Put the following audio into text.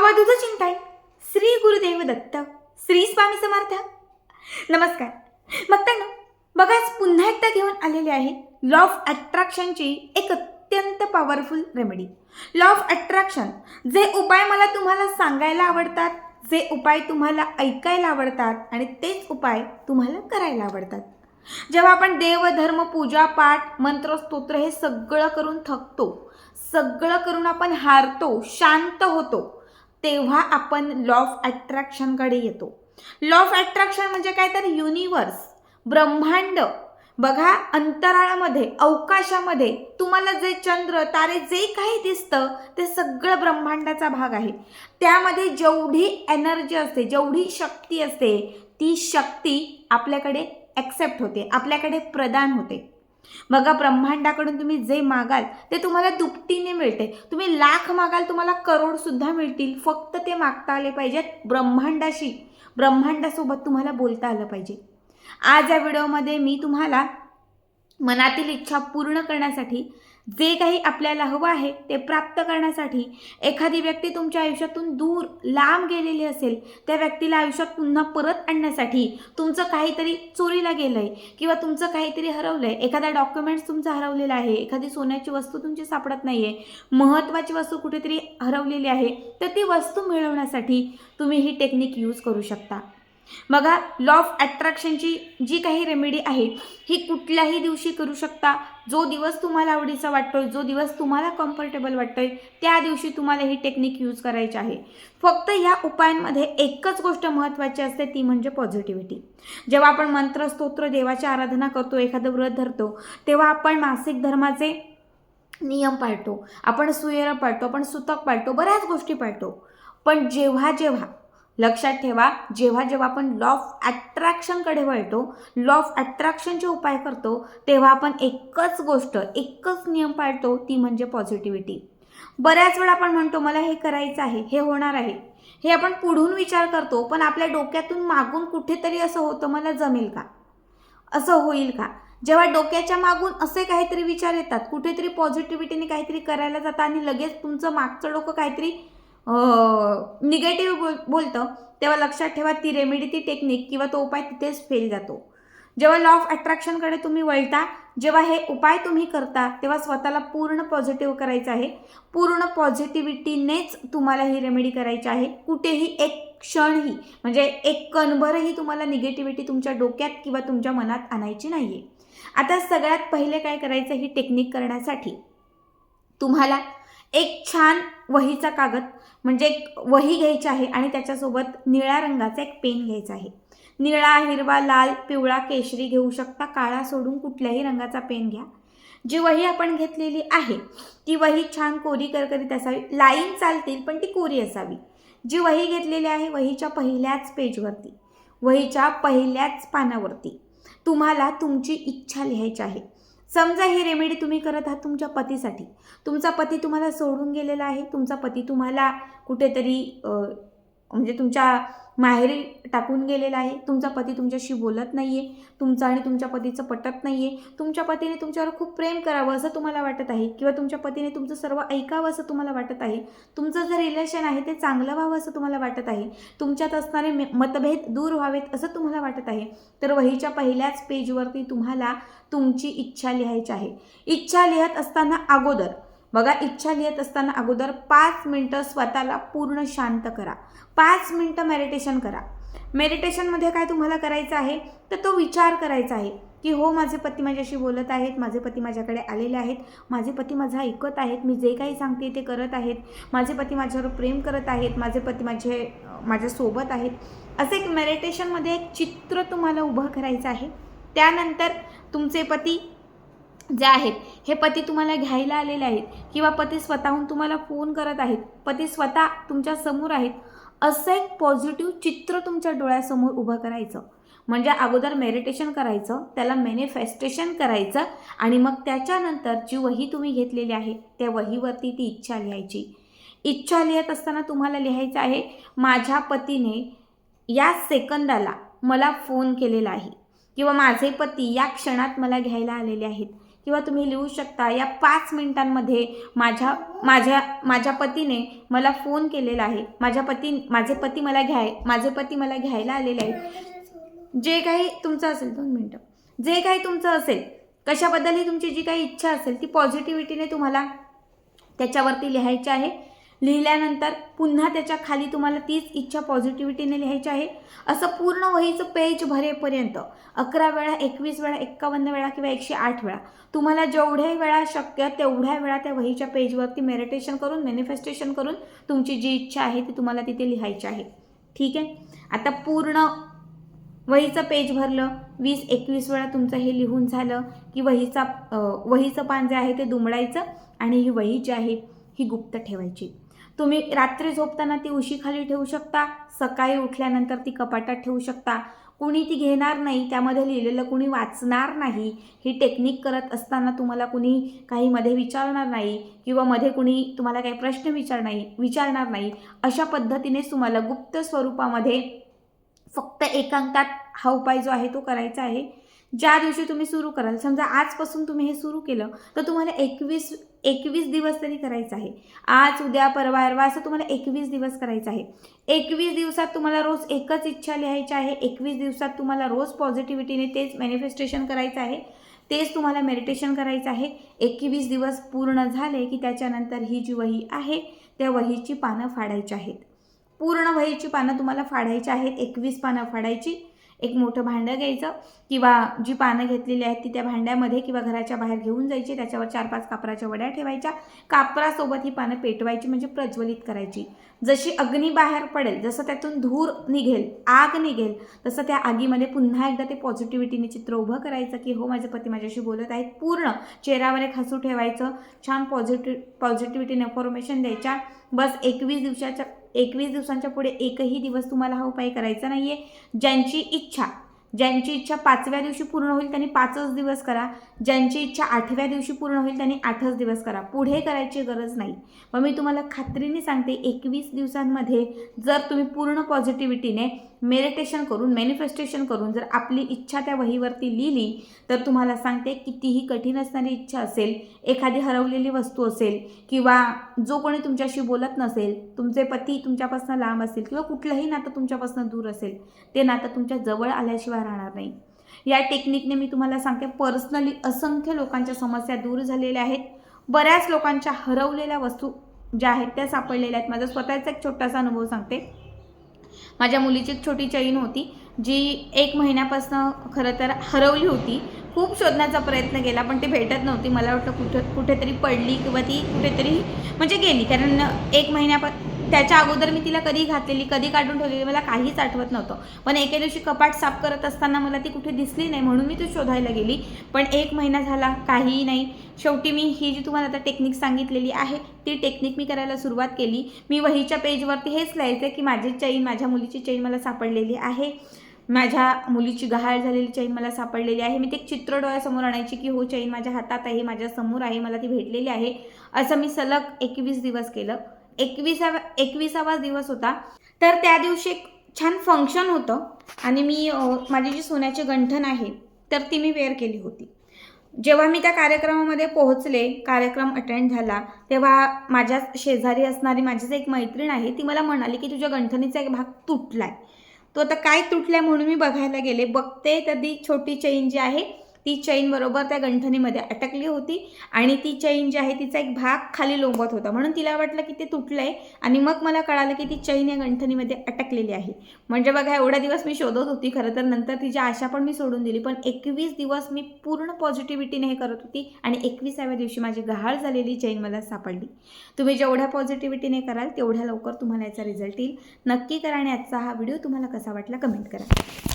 आवा तुझं चिंताय श्री गुरुदेव दत्त श्री स्वामी समर्थ. नमस्कार. मग ना बघा आज पुन्हा एकदा घेऊन आलेले आहे लॉ ऑफ अट्रॅक्शनची एक अत्यंत powerful remedy law of attraction जे उपाय मला तुम्हाला सांगायला आवडतात जे उपाय तुम्हाला ऐकायला आवडतात आणि तेच उपाय तुम्हाला करायला आवडतात. जेव्हा आपण देव धर्म पूजा पाठ मंत्र स्तोत्र हे सगळं करून थकतो सगळं करून आपण हारतो शांत होतो तेव्हा आपण लॉ ऑफ अट्रॅक्शनकडे येतो. लॉ ऑफ अट्रॅक्शन म्हणजे काय? तर युनिवर्स ब्रह्मांड. बघा अंतराळामध्ये अवकाशामध्ये तुम्हाला जे चंद्र तारे जे काही दिसतं ते सगळं ब्रह्मांडाचा भाग आहे. त्यामध्ये जेवढी एनर्जी असते जेवढी शक्ती असते ती शक्ती आपल्याकडे ॲक्सेप्ट होते आपल्याकडे प्रदान होते. बघा ब्रह्मांडाकडून तुम्ही जे मागाल ते तुम्हाला दुपटीने मिळते. तुम्ही लाख मागाल तुम्हाला करोडसुद्धा मिळतील. फक्त ते मागता आले पाहिजेत ब्रह्मांडाशी. ब्रह्मांडासोबत तुम्हाला बोलता आलं पाहिजे. आज या व्हिडिओमध्ये मी तुम्हाला मनातील इच्छा पूर्ण करण्यासाठी जे काही आपल्याला हवं आहे ते प्राप्त करण्यासाठी एखादी व्यक्ती तुमच्या आयुष्यातून दूर लांब गेलेली असेल त्या व्यक्तीला आयुष्यात पुन्हा परत आणण्यासाठी तुमचं काहीतरी चोरीला गेलं आहे किंवा तुमचं काहीतरी हरवलं आहे एखादा डॉक्युमेंट्स तुमचा हरवलेला आहे एखादी सोन्याची वस्तू तुमची सापडत नाही आहे महत्त्वाची वस्तू कुठेतरी हरवलेली आहे तर ती वस्तू मिळवण्यासाठी तुम्ही ही टेक्निक यूज करू शकता. बघा लॉ ऑफ अट्रॅक्शनची जी काही रेमेडी आहे ही कुठल्याही दिवशी करू शकता. जो दिवस तुम्हाला आवडीचा वाटतोय जो दिवस तुम्हाला कम्फर्टेबल वाटतोय त्या दिवशी तुम्हाला ही टेक्निक यूज करायची आहे. फक्त या उपायांमध्ये एकच गोष्ट महत्त्वाची असते ती म्हणजे पॉझिटिव्हिटी जेव्हा आपण मंत्र स्तोत्र देवाची आराधना करतो एखादं व्रत धरतो तेव्हा आपण मासिक धर्माचे नियम पाळतो. आपण सुयर पाळतो आपण सुतक पाळतो बऱ्याच गोष्टी पाळतो. पण जेव्हा जेव्हा लक्षात ठेवा जेव्हा जेव्हा आपण लॉ ऑफ ॲट्रॅक्शनकडे वळतो लॉ ऑफ ॲट्रॅक्शनचे उपाय करतो तेव्हा आपण एकच गोष्ट एकच नियम पाळतो ती म्हणजे पॉझिटिव्हिटी बऱ्याच वेळा आपण म्हणतो मला हे करायचं आहे हे होणार आहे. हे आपण पुढून विचार करतो पण आपल्या डोक्यातून मागून कुठेतरी असं होतं मला जमेल का? असं होईल का? जेव्हा डोक्याच्या मागून असे काहीतरी विचार येतात कुठेतरी पॉझिटिव्हिटीने काहीतरी करायला जातं आणि लगेच तुमचं मागचं डोकं काहीतरी निगेटिव्ह बोल बोलतं तेव्हा लक्षात ठेवा ती रेमेडी ती टेक्निक किंवा तो उपाय तिथेच फेल जातो. जेव्हा लॉ ऑफ अट्रॅक्शनकडे तुम्ही वळता जेव्हा हे उपाय तुम्ही करता तेव्हा स्वतःला पूर्ण पॉझिटिव्ह करायचं आहे. पूर्ण पॉझिटिव्हिटीनेच तुम्हाला ही रेमेडी करायची आहे. कुठेही एक क्षणही म्हणजे एक कणभरही तुम्हाला निगेटिव्हिटी तुमच्या डोक्यात किंवा तुमच्या मनात आणायची नाही आहे आता सगळ्यात पहिले काय करायचं ही टेक्निक करण्यासाठी. तुम्हाला एक छान वहीचा कागद म्हणजे एक वही घ्यायची आहे आणि त्याच्यासोबत निळ्या रंगाचा एक पेन घ्यायचा आहे. निळा हिरवा लाल पिवळा केशरी घेऊ शकता काळा सोडून कुठल्याही रंगाचा पेन घ्या. जी वही आपण घेतलेली आहे ती वही छान कोरी करकरीत असावी. लाईन चालतील पण ती कोरी असावी. जी वही घेतलेली आहे वहीच्या पहिल्याच पेजवरती वहीच्या पहिल्याच पानावरती तुम्हाला तुमची इच्छा लिहायची आहे. समजा ही रेमेडी तुम्ही करत आहात तुमच्या पतीसाठी. तुमचा पती तुम्हाला सोडून गेलेला आहे. तुमचा पती तुम्हाला कुठेतरी म्हणजे तुमच्या माहेरी टाकून गेलेला आहे. तुमचा पती तुमच्याशी बोलत नाही आहे तुमचं आणि तुमच्या पतीचं पटत नाही आहे तुमच्या पतीने तुमच्यावर खूप प्रेम करावं असं तुम्हाला वाटत आहे? किंवा तुमच्या पतीने तुमचं सर्व ऐकावं असं तुम्हाला वाटत आहे? तुमचं जे रिलेशन आहे ते चांगलं व्हावं असं तुम्हाला वाटत आहे? तुमच्यात असणारे मतभेद दूर व्हावेत असं तुम्हाला वाटत आहे? तर वहीच्या पहिल्याच पेजवरती तुम्हाला तुमची इच्छा लिहायची आहे. इच्छा लिहत असताना अगोदर बघा इच्छा लिहित असताना अगोदर पाच मिनटं स्वतःला पूर्ण शांत करा. पाच मिनटं मेडिटेशन करा. मेडिटेशनमध्ये काय तुम्हाला करायचं आहे? तर तो विचार करायचा आहे की हो माझे पती माझ्याशी बोलत आहेत माझे पती माझ्याकडे आलेले आहेत माझे पती माझं ऐकत आहेत मी जे काही सांगते ते करत आहेत माझे पती माझ्यावर प्रेम करत आहेत माझे पती माझे माझ्यासोबत आहेत. असं एक मेडिटेशनमध्ये एक चित्र तुम्हाला उभं करायचं आहे. त्यानंतर तुमचे पती जे आहेत हे पती तुम्हाला घ्यायला आलेले आहेत किंवा पती स्वतःहून तुम्हाला फोन करत आहेत पती स्वतः तुमच्यासमोर आहेत असं एक पॉझिटिव्ह चित्र तुमच्या डोळ्यासमोर उभं करायचं. म्हणजे अगोदर मेडिटेशन करायचं त्याला मॅनिफेस्टेशन करायचं आणि मग त्याच्यानंतर जी वही तुम्ही घेतलेली आहे त्या वहीवरती ती इच्छा लिहायची. इच्छा लिहित असताना तुम्हाला लिहायचं आहे माझ्या पतीने या सेकंदाला मला फोन केलेला आहे किंवा माझे पती या क्षणात मला घ्यायला आलेले आहेत. किंवा तुम्ही लिहू शकता. या पाच मिनिटांमध्ये माझ्या माझ्या माझ्या पतीने मला फोन केलेला आहे. माझ्या पती माझे पती मला घ्याय माझे पती मला घ्यायला आलेले आहेत. जे काही तुमचं असेल दोन मिनटं. जे काही तुमचं असेल कशाबद्दलही तुमची जी काही इच्छा असेल ती पॉझिटिव्हिटीने तुम्हाला त्याच्यावरती लिहायची आहे. लिहिल्यानंतर पुन्हा त्याच्याखाली तुम्हाला तीच इच्छा पॉझिटिव्हिटीने लिहायची आहे. असं पूर्ण वहीचं पेज भरेपर्यंत अकरा वेळा एकवीस वेळा एक्कावन्न वेळा किंवा एकशे आठ वेळा तुम्हाला जेवढ्या वेळा शक्य तेवढ्या वेळा त्या वहीच्या पेजवरती मेडिटेशन करून मॅनिफेस्टेशन करून तुमची जी इच्छा आहे ती तुम्हाला तिथे लिहायची आहे. ठीक आहे? आता पूर्ण वहीचं पेज भरलं वीस एकवीस वेळा तुमचं हे लिहून झालं की वहीचा वहीचं पान जे आहे ते दुमडायचं आणि ही वही जी आहे ही गुप्त ठेवायची. तुम्ही रात्री झोपताना ती उशीखाली ठेवू शकता सकाळी उठल्यानंतर ती कपाटात ठेवू शकता. कुणी ती घेणार नाही त्यामध्ये लिहिलेलं कुणी वाचणार नाही ही टेक्निक करत असताना तुम्हाला कुणी काही मध्ये विचारणार नाही किंवा मध्ये कुणी तुम्हाला काही प्रश्न विचार नाही विचारणार नाही अशा पद्धतीनेच तुम्हाला गुप्त स्वरूपामध्ये फक्त एकांतात हा उपाय जो आहे तो करायचा आहे. ज्या दिवशी तुम्ही सुरू कराल समजा आजपासून तुम्ही हे सुरू केलं तर तुम्हाला एकवीस एकवीस दिवस तरी करायचं आहे. आज उद्या परवा अरवा असं तुम्हाला एकवीस दिवस करायचं आहे. एकवीस दिवसात तुम्हाला रोज एकच इच्छा लिहायची आहे. एकवीस दिवसात तुम्हाला रोज पॉझिटिव्हिटीने तेच मॅनिफेस्टेशन करायचं आहे. तेच तुम्हाला मेडिटेशन करायचं आहे. एकवीस दिवस पूर्ण झाले की त्याच्यानंतर ही जी वही आहे त्या वहीची पानं फाडायची आहेत. पूर्ण वहीची पानं तुम्हाला फाडायची आहेत. एकवीस पानं फाडायची. एक मोठं भांडं घ्यायचं किंवा जी पानं घेतलेली आहेत ती त्या भांड्यामध्ये किंवा घराच्या बाहेर घेऊन जायची त्याच्यावर चार पाच कापराच्या वड्या ठेवायच्या. कापरासोबत ही पानं पेटवायची म्हणजे प्रज्वलित करायची. जशी अग्नी बाहेर पडेल जसं त्यातून धूर निघेल आग निघेल तसं त्या आगीमध्ये पुन्हा एकदा ते पॉझिटिव्हिटीने चित्र उभं करायचं की हो माझे पती माझ्याशी बोलत आहेत. पूर्ण चेहऱ्यावर एक हसू ठेवायचं. छान पॉझिटिव्ह पॉझिटिव्हिटीने इन्फॉर्मेशन द्यायच्या. बस एकवीस दिवसाच्या एकवीस दिवसांच्या पुढे एकही दिवस तुम्हाला हा उपाय करायचा नाही आहे ज्यांची इच्छा ज्यांची इच्छा पाचव्या दिवशी पूर्ण होईल त्यांनी पाचच दिवस करा. ज्यांची इच्छा आठव्या दिवशी पूर्ण होईल त्यांनी आठच दिवस करा. पुढे करायची गरज नाही. मग मी तुम्हाला खात्रीने सांगते एकवीस दिवसांमध्ये जर तुम्ही पूर्ण पॉझिटिव्हिटीने मेडिटेशन करून मॅनिफेस्टेशन करून जर आपली इच्छा त्या वहीवरती लिहिली तर तुम्हाला सांगते कितीही कठीण असणारी इच्छा असेल एखादी हरवलेली वस्तू असेल किंवा जो कोणी तुमच्याशी बोलत नसेल तुमचे पती तुमच्यापासून लांब असेल किंवा कुठलंही नातं तुमच्यापासून दूर असेल ते नातं तुमच्या जवळ आल्याशिवाय राहणार नाही. या टेक्निकने मी तुम्हाला सांगते पर्सनली असंख्य लोकांच्या समस्या दूर झालेल्या आहेत. बऱ्याच लोकांच्या हरवलेल्या वस्तू ज्या आहेत त्या सापडलेल्या आहेत. माझा स्वतःचा एक छोटासा अनुभव सांगते. माझ्या मुलीची एक छोटी चैन होती जी एक महिन्यापासून खरं तर हरवली होती. खूप शोधण्याचा प्रयत्न केला पण ती भेटत नव्हती. मला वाटतं कुठं कुठेतरी पडली किंवा ती कुठेतरी म्हणजे गेली. कारण एक महिन्यापासून त्याच्या अगोदर मी तिला कधी घातलेली कधी काढून ठेवलेली मला काहीच आठवत नव्हतं. पण एके दिवशी कपाट साफ करत असताना मला ती कुठे दिसली नाही म्हणून मी ती शोधायला गेली. पण एक महिना झाला काहीही नाही. शेवटी मी ही जी तुम्हाला आता टेक्निक सांगितलेली आहे ती टेक्निक मी करायला सुरुवात केली. मी वहीच्या पेजवरती हेच लिहायचं की माझी चैन माझ्या मुलीची चैन मला सापडलेली आहे. माझ्या मुलीची गहाळ झालेली चैन मला सापडलेली आहे. मी ते एक चित्र डोळ्यासमोर आणायची की हो चैन माझ्या हातात आहे माझ्यासमोर आहे मला ती भेटलेली आहे. असं मी सलग एकवीस दिवस केलं. एकविसावा एकविसावा दिवस होता. तर त्या दिवशी एक छान फंक्शन होतं आणि मी माझी जी सोन्याची गंठण आहे तर ती मी वेअर केली होती. जेव्हा मी त्या कार्यक्रमामध्ये पोहोचले कार्यक्रम अटेंड झाला तेव्हा माझ्या शेजारी असणारी माझीच एक मैत्रीण आहे ती मला म्हणाली की तुझ्या गंठणीचा एक भाग तुटलाय. तो आता काय तुटलाय म्हणून मी बघायला गेले. बघते तर ती छोटी चैन जी आहे ती चैन बरोबर त्या गंठणीमध्ये अटकली होती आणि ती चैन जी आहे तिचा एक भाग खाली लोंबत होता. म्हणून तिला वाटलं की ते तुटलं आहे आणि मग मला कळालं की ती चैन या गंठणीमध्ये अटकलेली आहे. म्हणजे बघा एवढा दिवस मी शोधत होती खरं तर नंतर तिची आशा पण मी सोडून दिली. पण एकवीस दिवस मी पूर्ण पॉझिटिव्हिटीने हे करत होती आणि एकविसाव्या दिवशी माझी गहाळ झालेली चैन मला सापडली. तुम्ही जेवढ्या पॉझिटिव्हिटीने कराल तेवढ्या लवकर तुम्हाला याचा रिझल्ट येईल. नक्की करा आणि आजचा हा व्हिडिओ तुम्हाला कसा वाटला कमेंट करा.